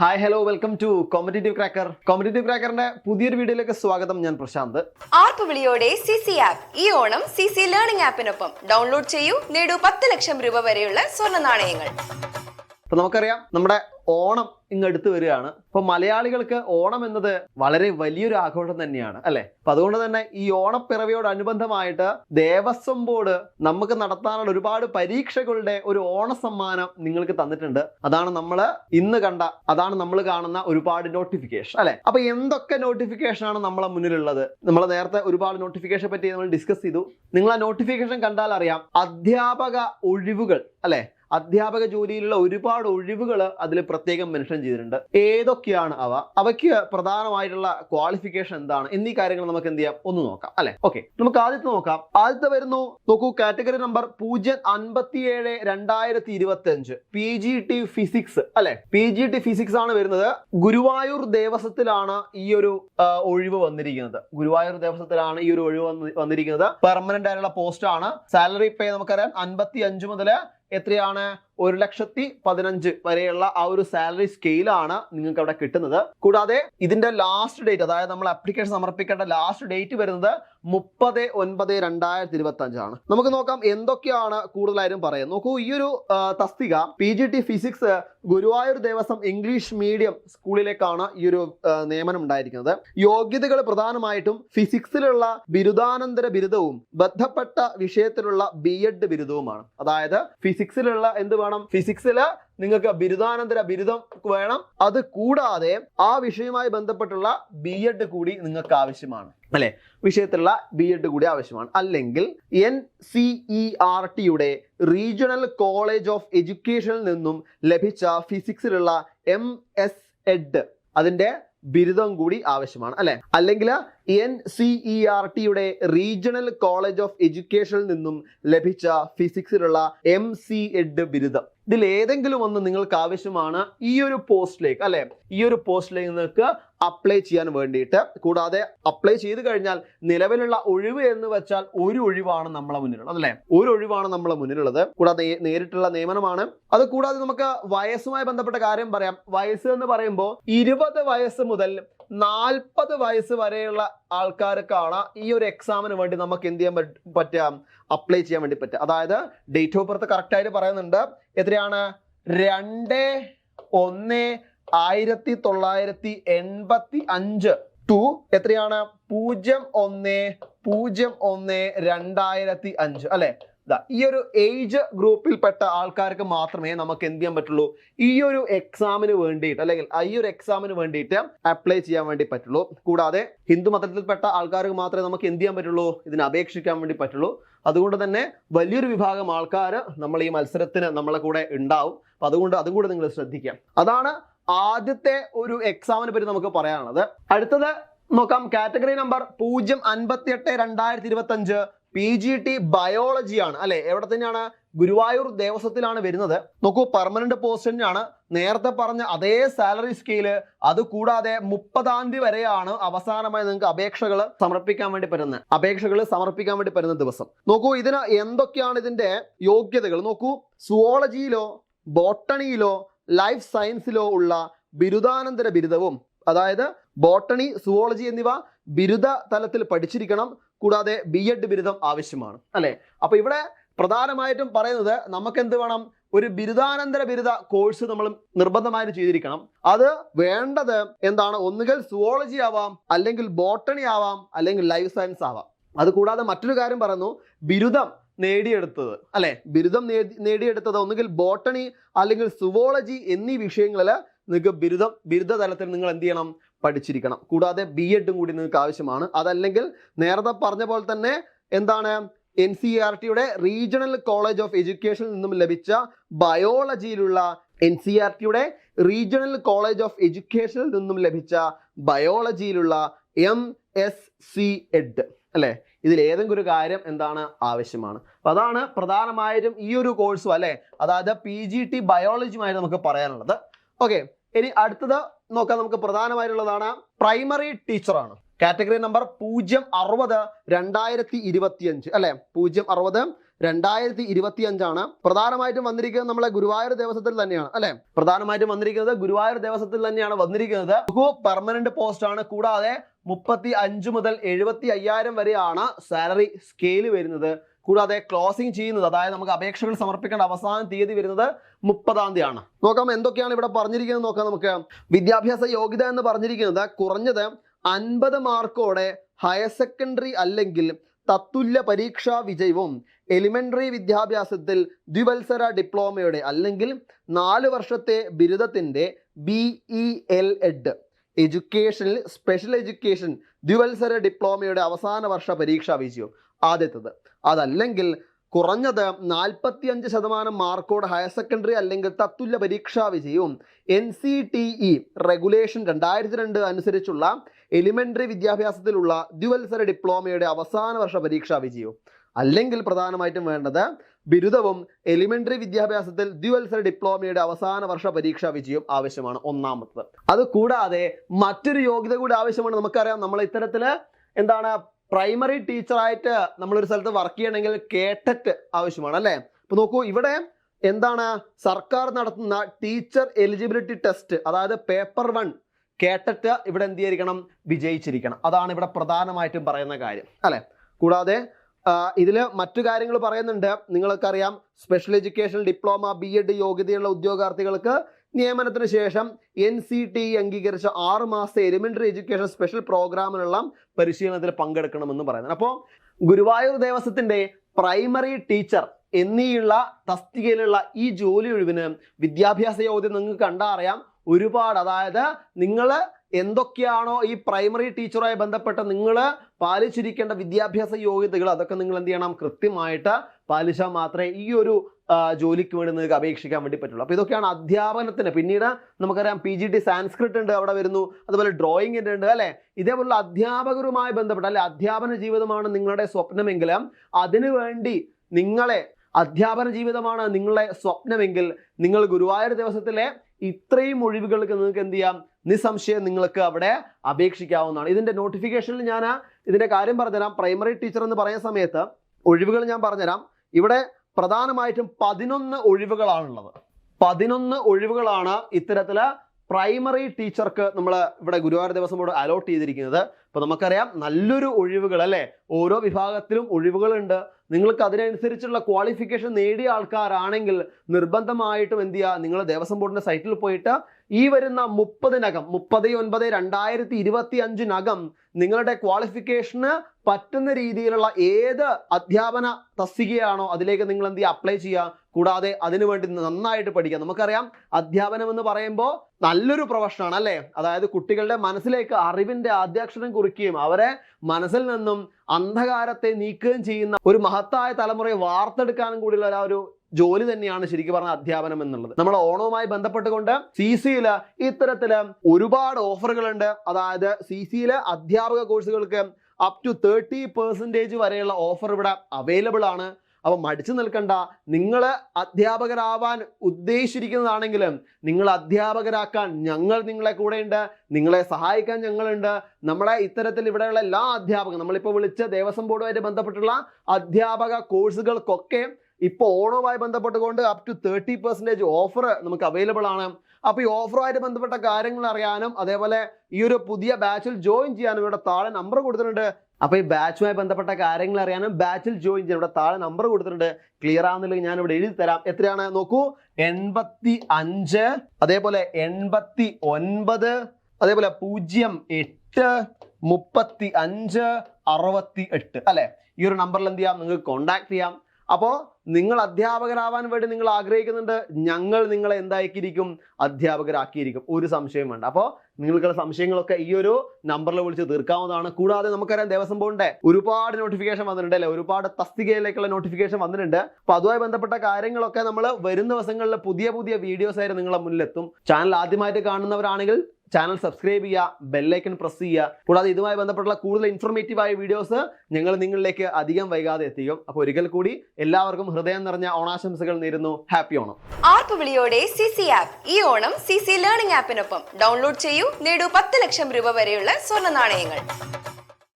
Hi hello welcome to Competitive Cracker Competitive ക്രാക്കറിന്റെ പുതിയൊരു വീഡിയോയിലേക്ക് സ്വാഗതം. ഞാൻ പ്രശാന്ത്. ആർപ്പുവിളിയോടെ സി സി ആപ്പ് ഈ ഓണം സി സി ലേണിംഗ് ആപ്പിനൊപ്പം ഡൗൺലോഡ് ചെയ്യൂ. നേടൂ പത്ത് ലക്ഷം രൂപ വരെയുള്ള സ്വർണ നാണയങ്ങൾ. അപ്പൊ നമുക്കറിയാം നമ്മുടെ ഓണം ഇങ്ങ് അടുത്ത് വരികയാണ്. അപ്പൊ മലയാളികൾക്ക് ഓണം എന്നത് വളരെ വലിയൊരു ആഘോഷം തന്നെയാണ് അല്ലെ? അപ്പൊ അതുകൊണ്ട് തന്നെ ഈ ഓണപ്പിറവിയോടനുബന്ധമായിട്ട് ദേവസ്വം ബോർഡ് നമുക്ക് നടത്താനുള്ള ഒരുപാട് പരീക്ഷകളുടെ ഒരു ഓണ സമ്മാനം നിങ്ങൾക്ക് തന്നിട്ടുണ്ട്. അതാണ് നമ്മൾ ഇന്ന് കണ്ട അതാണ് നമ്മൾ കാണുന്ന ഒരുപാട് നോട്ടിഫിക്കേഷൻ അല്ലെ? അപ്പൊ എന്തൊക്കെ നോട്ടിഫിക്കേഷൻ ആണ് നമ്മളെ മുന്നിലുള്ളത്? നമ്മൾ നേരത്തെ ഒരുപാട് നോട്ടിഫിക്കേഷൻ പറ്റി നമ്മൾ ഡിസ്കസ് ചെയ്തു. നിങ്ങൾ ആ നോട്ടിഫിക്കേഷൻ കണ്ടാൽ അറിയാം അധ്യാപക ഒഴിവുകൾ അല്ലെ? അധ്യാപക ജോലിയിലുള്ള ഒരുപാട് ഒഴിവുകൾ അതിൽ പ്രത്യേകം മെൻഷൻ ചെയ്തിട്ടുണ്ട്. ഏതൊക്കെയാണ് അവ? അവയ്ക്ക് പ്രധാനമായിട്ടുള്ള ക്വാളിഫിക്കേഷൻ എന്താണ്? എന്നീ കാര്യങ്ങൾ നമുക്ക് എന്ത് ചെയ്യാം? ഒന്ന് നോക്കാം അല്ലെ? ഓക്കെ നമുക്ക് ആദ്യത്തെ നോക്കാം. ആദ്യത്തെ വരുന്നു. നോക്കൂ കാറ്റഗറി നമ്പർ പൂജ്യം അൻപത്തിയേഴ് രണ്ടായിരത്തി ഇരുപത്തി അഞ്ച് പി ജി ടി ഫിസിക്സ് അല്ലെ? പി ജി ടി ഫിസിക്സ് ആണ് വരുന്നത്. ഗുരുവായൂർ ദേവസ്വത്തിലാണ് ഈ ഒരു ഒഴിവ് വന്നിരിക്കുന്നത്. ഗുരുവായൂർ ദേവസ്വത്തിലാണ് ഈ ഒരു ഒഴിവ് വന്നിരിക്കുന്നത്. പെർമനന്റ് ആയിട്ടുള്ള പോസ്റ്റ് ആണ്. സാലറി പേ നമുക്കറിയാം. അൻപത്തി അഞ്ച് മുതൽ എത്രയാണ്? ഒരു ലക്ഷത്തി പതിനഞ്ച് വരെയുള്ള ആ ഒരു സാലറി സ്കെയിലാണ് നിങ്ങൾക്ക് അവിടെ കിട്ടുന്നത്. കൂടാതെ ഇതിന്റെ ലാസ്റ്റ് ഡേറ്റ് അതായത് നമ്മൾ അപ്ലിക്കേഷൻ സമർപ്പിക്കേണ്ട ലാസ്റ്റ് ഡേറ്റ് വരുന്നത് മുപ്പത് ഒൻപത് രണ്ടായിരത്തി ഇരുപത്തി അഞ്ചാണ് നമുക്ക് നോക്കാം എന്തൊക്കെയാണ് കൂടുതലായും പറയുന്നത് നോക്കൂ ഈ ഒരു തസ്തിക P G T physics Guruvayur Devaswom English medium സ്കൂളിലേക്കാണ് ഈ ഒരു നിയമനം ഉണ്ടായിരിക്കുന്നത്. യോഗ്യതകൾ പ്രധാനമായിട്ടും ഫിസിക്സിലുള്ള ബിരുദാനന്തര ബിരുദവും ബന്ധപ്പെട്ട വിഷയത്തിലുള്ള ബി എഡ് ബിരുദവുമാണ്. അതായത് ഫിസിക്സിലുള്ള എന്ത് വേണം. ഫിസിക്സിൽ നിങ്ങൾക്ക് ബിരുദാനന്തര ബിരുദം വേണം. അത് കൂടാതെ ആ വിഷയവുമായി ബന്ധപ്പെട്ടുള്ള ബി എഡ് കൂടി നിങ്ങൾക്ക് ആവശ്യമാണ്. അല്ലെ? വിഷയത്തിലുള്ള ബി എഡ് കൂടി ആവശ്യമാണ്. അല്ലെങ്കിൽ എൻ സി ഇ ആർ ടിയുടെ റീജിയണൽ കോളേജ് ഓഫ് എഡ്യൂക്കേഷനിൽ നിന്നും ലഭിച്ച ഫിസിക്സിലുള്ള എം എസ് എഡ് അതിന്റെ ബിരുദം കൂടി ആവശ്യമാണ് അല്ലെ? അല്ലെങ്കിൽ എൻ സി ഇ ആർ ടിയുടെ റീജിയണൽ കോളേജ് ഓഫ് എഡ്യൂക്കേഷനിൽ നിന്നും ലഭിച്ച ഫിസിക്സിലുള്ള എം സി എഡ് ബിരുദം. ഇതിൽ ഏതെങ്കിലും ഒന്ന് നിങ്ങൾക്ക് ആവശ്യമാണ് ഈ ഒരു പോസ്റ്റിലേക്ക് അല്ലെ? ഈ ഒരു പോസ്റ്റിലേക്ക് നിങ്ങൾക്ക് അപ്ലൈ ചെയ്യാൻ വേണ്ടിയിട്ട്. കൂടാതെ അപ്ലൈ ചെയ്ത് കഴിഞ്ഞാൽ നിലവിലുള്ള ഒഴിവ് എന്ന് വെച്ചാൽ ഒരു ഒഴിവാണ് നമ്മളെ മുന്നിലുള്ളത് അല്ലെ? ഒരു ഒഴിവാണ് നമ്മളെ മുന്നിലുള്ളത്. കൂടാതെ നേരിട്ടുള്ള നിയമനമാണ്. അത് കൂടാതെ നമുക്ക് വയസ്സുമായി ബന്ധപ്പെട്ട കാര്യം പറയാം. വയസ്സ് എന്ന് പറയുമ്പോൾ ഇരുപത് വയസ്സ് മുതൽ നാൽപ്പത് വയസ്സ് വരെയുള്ള ആൾക്കാർക്കാണ് ഈ ഒരു എക്സാമിന് വേണ്ടി നമുക്ക് എന്ത് ചെയ്യാൻ പറ്റ- പറ്റുക? അപ്ലൈ ചെയ്യാൻ വേണ്ടി പറ്റുക. അതായത് ഡേറ്റ് ഓഫ് ബർത്ത് കറക്റ്റ് ആയിട്ട് പറയുന്നുണ്ട്. എത്രയാണ്? രണ്ട് ഒന്ന് ആയിരത്തി തൊള്ളായിരത്തി എൺപത്തി അഞ്ച് ടു എത്രയാണ്? പൂജ്യം ഒന്ന് പൂജ്യം ഒന്ന് രണ്ടായിരത്തി അഞ്ച് അല്ലെ ഈ ഒരു ഏജ് ഗ്രൂപ്പിൽപ്പെട്ട ആൾക്കാർക്ക് മാത്രമേ നമുക്ക് എന്ത് ചെയ്യാൻ പറ്റുള്ളൂ? ഈ ഒരു എക്സാമിന് വേണ്ടിയിട്ട് അല്ലെങ്കിൽ ഈ ഒരു എക്സാമിന് വേണ്ടിയിട്ട് അപ്ലൈ ചെയ്യാൻ വേണ്ടി പറ്റുള്ളൂ. കൂടാതെ ഹിന്ദു മതത്തിൽപ്പെട്ട ആൾക്കാർക്ക് മാത്രമേ നമുക്ക് എന്ത് ചെയ്യാൻ പറ്റുള്ളൂ? ഇതിന് അപേക്ഷിക്കാൻ വേണ്ടി പറ്റുള്ളൂ. അതുകൊണ്ട് തന്നെ വലിയൊരു വിഭാഗം ആൾക്കാർ നമ്മൾ ഈ മത്സരത്തിന് നമ്മളെ കൂടെ ഉണ്ടാവും. അപ്പൊ അതുകൊണ്ട് അതും കൂടെ നിങ്ങൾ ശ്രദ്ധിക്കാം അതാണ് ആദ്യത്തെ ഒരു എക്സാമിനെ പറ്റി നമുക്ക് പറയാനുള്ളത്. അടുത്തത് നോക്കാം. കാറ്റഗറി നമ്പർ പൂജ്യം അൻപത്തി എട്ട് രണ്ടായിരത്തി ഇരുപത്തി അഞ്ച് പി ജി ടി ബയോളജിയാണ് അല്ലെ? എവിടെ തന്നെയാണ്? ഗുരുവായൂർ ദേവസ്വത്തിലാണ് വരുന്നത്. നോക്കൂ പെർമനന്റ് പോസ്റ്റ് തന്നെയാണ്. നേരത്തെ പറഞ്ഞ അതേ സാലറി സ്കെയിൽ അത് കൂടാതെ മുപ്പതാം തീയതി വരെയാണ് അവസാനമായി നിങ്ങൾക്ക് അപേക്ഷകൾ സമർപ്പിക്കാൻ വേണ്ടി പറ്റുന്നത്. അപേക്ഷകൾ സമർപ്പിക്കാൻ വേണ്ടി പറ്റുന്ന ദിവസം. നോക്കൂ ഇതിന് എന്തൊക്കെയാണ് ഇതിന്റെ യോഗ്യതകൾ? നോക്കൂ സുവോളജിയിലോ ബോട്ടണിയിലോ ലൈഫ് സയൻസിലോ ഉള്ള ബിരുദാനന്തര ബിരുദവും അതായത് ബോട്ടണി സുവോളജി എന്നിവ ബിരുദ തലത്തിൽ പഠിച്ചിരിക്കണം. കൂടാതെ ബി എഡ് ബിരുദം ആവശ്യമാണ്. അല്ലെ? അപ്പൊ ഇവിടെ പ്രധാനമായിട്ടും പറയുന്നത് നമുക്ക് എന്ത് വേണം? ഒരു ബിരുദാനന്തര ബിരുദ കോഴ്സ് നമ്മൾ നിർബന്ധമായിട്ട് ചെയ്തിരിക്കണം. അത് വേണ്ടത് എന്താണ്? ഒന്നുകിൽ സുവോളജി ആവാം അല്ലെങ്കിൽ ബോട്ടണി ആവാം അല്ലെങ്കിൽ ലൈഫ് സയൻസ് ആവാം. അത് കൂടാതെ മറ്റൊരു കാര്യം പറയുന്നു. ബിരുദം നേടിയെടുത്തത്. അല്ലെ? ബിരുദം നേടി- നേടിയെടുത്തത് ഒന്നുകിൽ ബോട്ടണി അല്ലെങ്കിൽ സുവോളജി എന്നീ വിഷയങ്ങളിൽ നിങ്ങൾക്ക് ബിരുദം ബിരുദ തലത്തിൽ നിങ്ങൾ എന്ത് ചെയ്യണം? പഠിച്ചിരിക്കണം. കൂടാതെ ബി എഡും കൂടി നിങ്ങൾക്ക് ആവശ്യമാണ്. അതല്ലെങ്കിൽ നേരത്തെ പറഞ്ഞ പോലെ തന്നെ എന്താണ്? എൻ സി ആർ ടിയുടെ റീജിയണൽ കോളേജ് ഓഫ് എഡ്യൂക്കേഷനിൽ നിന്നും ലഭിച്ച ബയോളജിയിലുള്ള എൻ സി ആർ ടിയുടെ റീജിയണൽ കോളേജ് ഓഫ് എഡ്യൂക്കേഷനിൽ നിന്നും ലഭിച്ച ബയോളജിയിലുള്ള എം എസ് സി എഡ് അല്ലെ? ഇതിൽ ഏതെങ്കിലും ഒരു കാര്യം എന്താണ് ആവശ്യമാണ്. അപ്പൊ അതാണ് പ്രധാനമായിട്ടും ഈ ഒരു കോഴ്സും അല്ലേ? അതായത് പി ജി ടി ബയോളജിയുമായി നമുക്ക് പറയാനുള്ളത്. ഓക്കെ ഇനി അടുത്തത് നോക്കാം. നമുക്ക് പ്രധാനമായിട്ടുള്ളതാണ് പ്രൈമറി ടീച്ചറാണ് കാറ്റഗറി നമ്പർ പൂജ്യം അറുപത് രണ്ടായിരത്തി ഇരുപത്തിയഞ്ച് അല്ലെ? പൂജ്യം അറുപത് രണ്ടായിരത്തി ഇരുപത്തി അഞ്ചാണ് പ്രധാനമായിട്ടും വന്നിരിക്കുന്നത് നമ്മളെ ഗുരുവായൂർ ദേവസ്വത്തിൽ തന്നെയാണ് അല്ലെ? പ്രധാനമായിട്ടും വന്നിരിക്കുന്നത് ഗുരുവായൂർ ദേവസ്വത്തിൽ തന്നെയാണ് വന്നിരിക്കുന്നത്. പെർമനന്റ് പോസ്റ്റ് ആണ്. കൂടാതെ മുപ്പത്തി അഞ്ച് മുതൽ എഴുപത്തി അയ്യായിരം വരെയാണ് സാലറി സ്കെയിൽ വരുന്നത്. കൂടാതെ ക്ലോസിംഗ് ചെയ്യുന്നത് അതായത് നമുക്ക് അപേക്ഷകൾ സമർപ്പിക്കേണ്ട അവസാന തീയതി വരുന്നത് മുപ്പതാം തീയതിയാണ്. നോക്കാം എന്തൊക്കെയാണ് ഇവിടെ പറഞ്ഞിരിക്കുന്നത് നോക്കാം നമുക്ക്. വിദ്യാഭ്യാസ യോഗ്യത എന്ന് പറഞ്ഞിരിക്കുന്നത് കുറഞ്ഞത് അൻപത് മാർക്കോടെ ഹയർ സെക്കൻഡറി അല്ലെങ്കിൽ തത്തുല്യ പരീക്ഷാ വിജയവും എലിമെന്ററി വിദ്യാഭ്യാസത്തിൽ ദ്വിവത്സര ഡിപ്ലോമയുടെ അല്ലെങ്കിൽ നാല് വർഷത്തെ ബിരുദത്തിന്റെ ബി ഇ എൽ എഡ് എഡ്യൂക്കേഷനിൽ സ്പെഷ്യൽ എഡ്യൂക്കേഷൻ ദ്വിവത്സര ഡിപ്ലോമയുടെ അവസാന വർഷ പരീക്ഷാ വിജയവും ആദ്യത്തത്. അതല്ലെങ്കിൽ കുറഞ്ഞത് നാൽപ്പത്തിയഞ്ച് ശതമാനം മാർക്കോട് ഹയർ സെക്കൻഡറി അല്ലെങ്കിൽ തത്തുല്യ പരീക്ഷാ വിജയവും N C T E regulation രണ്ടായിരത്തി രണ്ട് അനുസരിച്ചുള്ള എലിമെന്ററി വിദ്യാഭ്യാസത്തിലുള്ള ദ്വിവത്സര ഡിപ്ലോമയുടെ അവസാന വർഷ പരീക്ഷാ വിജയവും. അല്ലെങ്കിൽ പ്രധാനമായിട്ടും വേണ്ടത് ബിരുദവും എലിമെന്ററി വിദ്യാഭ്യാസത്തിൽ ദ്വിവത്സര ഡിപ്ലോമയുടെ അവസാന വർഷ പരീക്ഷാ വിജയം ആവശ്യമാണ് ഒന്നാമത്തത്. അത് കൂടാതെ മറ്റൊരു യോഗ്യത കൂടി ആവശ്യമാണ് നമുക്കറിയാം. നമ്മൾ ഇത്തരത്തിൽ എന്താണ് പ്രൈമറി ടീച്ചറായിട്ട് നമ്മളൊരു സ്ഥലത്ത് വർക്ക് ചെയ്യണമെങ്കിൽ കേട്ടറ്റ് ആവശ്യമാണ് അല്ലേ? അപ്പൊ നോക്കൂ ഇവിടെ എന്താണ് സർക്കാർ നടത്തുന്ന ടീച്ചർ എലിജിബിലിറ്റി ടെസ്റ്റ് അതായത് പേപ്പർ വൺ കേട്ടറ്റ് ഇവിടെ എന്ത് ചെയ്തിരിക്കണം? വിജയിച്ചിരിക്കണം. അതാണ് ഇവിടെ പ്രധാനമായിട്ടും പറയുന്ന കാര്യം. അല്ലെ? കൂടാതെ ഇതിൽ മറ്റു കാര്യങ്ങൾ പറയുന്നുണ്ട്. നിങ്ങൾക്കറിയാം special education diploma B Ed യോഗ്യതയുള്ള ഉദ്യോഗാർത്ഥികൾക്ക് നിയമനത്തിന് ശേഷം എൻ സി ടി അംഗീകരിച്ച ആറ് മാസത്തെ എലിമെന്ററി എഡ്യൂക്കേഷൻ സ്പെഷ്യൽ പ്രോഗ്രാമിനുള്ള പരിശീലനത്തിൽ പങ്കെടുക്കണമെന്ന് പറയുന്നത് അപ്പോൾ ഗുരുവായൂർ ദേവസ്വത്തിന്റെ പ്രൈമറി ടീച്ചർ എന്നീയുള്ള തസ്തികയിലുള്ള ഈ ജോലി ഒഴിവിന് വിദ്യാഭ്യാസ യോഗ്യത നിങ്ങൾക്ക് കണ്ടാൽ അറിയാം ഒരുപാട്. അതായത് നിങ്ങൾ എന്തൊക്കെയാണോ ഈ പ്രൈമറി ടീച്ചറുമായി ബന്ധപ്പെട്ട നിങ്ങൾ പാലിച്ചിരിക്കേണ്ട വിദ്യാഭ്യാസ യോഗ്യതകൾ അതൊക്കെ നിങ്ങൾ എന്ത് ചെയ്യണം? കൃത്യമായിട്ട് പാലിച്ചാൽ മാത്രമേ ഈ ഒരു ജോലിക്ക് വേണ്ടി നിങ്ങൾക്ക് അപേക്ഷിക്കാൻ വേണ്ടി പറ്റുള്ളൂ. അപ്പോൾ ഇതൊക്കെയാണ് അധ്യാപനത്തിന്. പിന്നീട് നമുക്കറിയാം പി ജി ടി സാൻസ്ക്രിറ്റ് ഉണ്ട് അവിടെ വരുന്നു. അതുപോലെ ഡ്രോയിങ്ങിന്റെ ഉണ്ട് അല്ലേ? ഇതേപോലുള്ള അധ്യാപകരുമായി ബന്ധപ്പെട്ട അല്ലെ? അധ്യാപന ജീവിതമാണ് നിങ്ങളുടെ സ്വപ്നമെങ്കിൽ അതിനുവേണ്ടി നിങ്ങളെ അധ്യാപന ജീവിതമാണ് നിങ്ങളുടെ സ്വപ്നമെങ്കിൽ നിങ്ങൾ ഗുരുവായൂർ ദിവസത്തിലെ ഇത്രയും ഒഴിവുകൾക്ക് നിങ്ങൾക്ക് എന്ത് ചെയ്യാം? നിസ്സംശയം നിങ്ങൾക്ക് അവിടെ അപേക്ഷിക്കാവുന്നതാണ്. ഇതിന്റെ നോട്ടിഫിക്കേഷനിൽ ഞാൻ ഇതിന്റെ കാര്യം പറഞ്ഞുതരാം. പ്രൈമറി ടീച്ചർ എന്ന് പറയുന്ന സമയത്ത് ഒഴിവുകൾ ഞാൻ പറഞ്ഞുതരാം. ഇവിടെ പ്രധാനമായിട്ടും പതിനൊന്ന് ഒഴിവുകളാണുള്ളത്. പതിനൊന്ന് ഒഴിവുകളാണ് ഇത്തരത്തിൽ പ്രൈമറി ടീച്ചർക്ക് നമ്മൾ ഇവിടെ ഗുരുവായൂർ ദിവസം കൂടെ അലോട്ട് ചെയ്തിരിക്കുന്നത്. അപ്പൊ നമുക്കറിയാം നല്ലൊരു ഒഴിവുകൾ അല്ലെ ഓരോ വിഭാഗത്തിലും ഒഴിവുകളുണ്ട്. നിങ്ങൾക്ക് അതിനനുസരിച്ചുള്ള ക്വാളിഫിക്കേഷൻ നേടിയ ആൾക്കാരാണെങ്കിൽ നിർബന്ധമായിട്ടും എന്ത് ചെയ്യുക? നിങ്ങൾ ദേവസ്വം ബോർഡിന്റെ സൈറ്റിൽ പോയിട്ട് ഈ വരുന്ന മുപ്പതിനകം മുപ്പത് ഒൻപത് രണ്ടായിരത്തി ഇരുപത്തി അഞ്ചിനകം നിങ്ങളുടെ ക്വാളിഫിക്കേഷന് പറ്റുന്ന രീതിയിലുള്ള ഏത് അധ്യാപന തസ്തികയാണോ അതിലേക്ക് നിങ്ങൾ എന്ത് ചെയ്യുക അപ്ലൈ ചെയ്യുക. കൂടാതെ അതിനുവേണ്ടി നന്നായിട്ട് പഠിക്കുക. നമുക്കറിയാം അധ്യാപനം എന്ന് പറയുമ്പോൾ നല്ലൊരു പ്രൊഫഷനാണ് അല്ലേ? അതായത് കുട്ടികളുടെ മനസ്സിലേക്ക് അറിവിന്റെ ആദ്യാക്ഷരം കുറിക്കുകയും അവരെ മനസ്സിൽ നിന്നും അന്ധകാരത്തെ നീക്കുകയും ചെയ്യുന്ന ഒരു മഹത്തായ തലമുറയെ വാർത്തെടുക്കാനും കൂടിയുള്ള ഒരു ജോലി തന്നെയാണ് ശരിക്കും പറഞ്ഞ അധ്യാപനം എന്നുള്ളത്. നമ്മുടെ ഓണവുമായി ബന്ധപ്പെട്ടുകൊണ്ട് സി സിയിൽ ഇത്തരത്തിൽ ഒരുപാട് ഓഫറുകളുണ്ട്. അതായത് സി സിയിലെ അധ്യാപക കോഴ്സുകൾക്ക് അപ് ടു തേർട്ടി പെർസെന്റേജ് വരെയുള്ള ഓഫർ ഇവിടെ അവൈലബിൾ ആണ്. അപ്പൊ മടിച്ചു നിൽക്കണ്ട. നിങ്ങൾ അധ്യാപകരാവാൻ ഉദ്ദേശിച്ചിരിക്കുന്നതാണെങ്കിലും നിങ്ങൾ അധ്യാപകരാക്കാൻ ഞങ്ങൾ നിങ്ങളെ കൂടെയുണ്ട്. നിങ്ങളെ സഹായിക്കാൻ ഞങ്ങളുണ്ട്. നമ്മളെ ഇത്തരത്തിൽ ഇവിടെയുള്ള എല്ലാ അധ്യാപകരും നമ്മളിപ്പോൾ വിളിച്ച ദേവസ്വം ബോർഡുമായിട്ട് ബന്ധപ്പെട്ടുള്ള അധ്യാപക കോഴ്സുകൾക്കൊക്കെ ഇപ്പോൾ ഓണവുമായി ബന്ധപ്പെട്ടുകൊണ്ട് up to thirty percentage offer നമുക്ക് അവൈലബിൾ ആണ്. അപ്പോൾ ഈ ഓഫറുമായിട്ട് ബന്ധപ്പെട്ട കാര്യങ്ങൾ അറിയാനും അതേപോലെ ഈ ഒരു പുതിയ ബാച്ചിൽ ജോയിൻ ചെയ്യാനും ഇവിടെ താഴെ നമ്പർ കൊടുത്തിട്ടുണ്ട്. അപ്പോൾ ഈ ബാച്ചുമായി ബന്ധപ്പെട്ട കാര്യങ്ങൾ അറിയാനും ബാച്ചിൽ ജോയിൻ ചെയ്യാൻ ഇവിടെ താഴെ നമ്പർ കൊടുത്തിട്ടുണ്ട്. ക്ലിയർ ആവുന്നില്ലെങ്കിൽ ഞാൻ ഇവിടെ എഴുതി തരാം. എത്രയാണ്? നോക്കൂ. എൺപത്തി അഞ്ച് അതേപോലെ എൺപത്തി ഒൻപത് അതേപോലെ പൂജ്യം എട്ട് മുപ്പത്തി അഞ്ച് അറുപത്തി എട്ട് അല്ലെ? ഈ ഒരു നമ്പറിൽ എന്ത് ചെയ്യാം? നിങ്ങൾക്ക് കോണ്ടാക്ട് ചെയ്യാം. അപ്പോൾ നിങ്ങൾ അധ്യാപകരാവാൻ വേണ്ടി നിങ്ങൾ ആഗ്രഹിക്കുന്നുണ്ട് ഞങ്ങൾ നിങ്ങളെ എന്താക്കിയിരിക്കും? അധ്യാപകരാക്കിയിരിക്കും. ഒരു സംശയം വേണ്ട. അപ്പോൾ നിങ്ങൾക്കുള്ള സംശയങ്ങളൊക്കെ ഈ ഒരു നമ്പറിൽ വിളിച്ച് തീർക്കാവുന്നതാണ്. കൂടാതെ നമുക്കറിയാം ദേവസ്വം ബോർഡിന്റെ ഒരുപാട് നോട്ടിഫിക്കേഷൻ വന്നിട്ടുണ്ട് അല്ലെ? ഒരുപാട് തസ്തികയിലേക്കുള്ള നോട്ടിഫിക്കേഷൻ വന്നിട്ടുണ്ട്. അപ്പൊ അതുമായി ബന്ധപ്പെട്ട കാര്യങ്ങളൊക്കെ നമ്മൾ വരും ദിവസങ്ങളിൽ പുതിയ പുതിയ വീഡിയോസ് ആയിട്ട് നിങ്ങളുടെ മുന്നിലെത്തും. ചാനൽ ആദ്യമായിട്ട് കാണുന്നവരാണെങ്കിൽ ചാനൽ സബ്സ്ക്രൈബ് ചെയ്യുക ബെല്ലൈക്കൺ പ്രസ് ചെയ്യുക. കൂടാതെ ഇതുമായി ബന്ധപ്പെട്ടുള്ള കൂടുതൽ ഇൻഫോർമേറ്റീവ് ആയ വീഡിയോസ് ഞങ്ങൾ നിങ്ങളിലേക്ക് അധികം വൈകാതെ എത്തിക്കും. അപ്പോൾ ഒരിക്കൽ കൂടി എല്ലാവർക്കും ഹൃദയം നിറഞ്ഞ ഓണാശംസകൾ നേരുന്നു. ഹാപ്പി ഓണം. ആർപ്പുവിളിയോടെ സി സി ആപ്പ് ഈ ഓണം സി സി ലേണിംഗ് ആപ്പിനൊപ്പം ഡൗൺലോഡ് ചെയ്യൂ. നേടൂ പത്ത് ലക്ഷം രൂപ വരെയുള്ള സ്വർണ നാണയങ്ങൾ.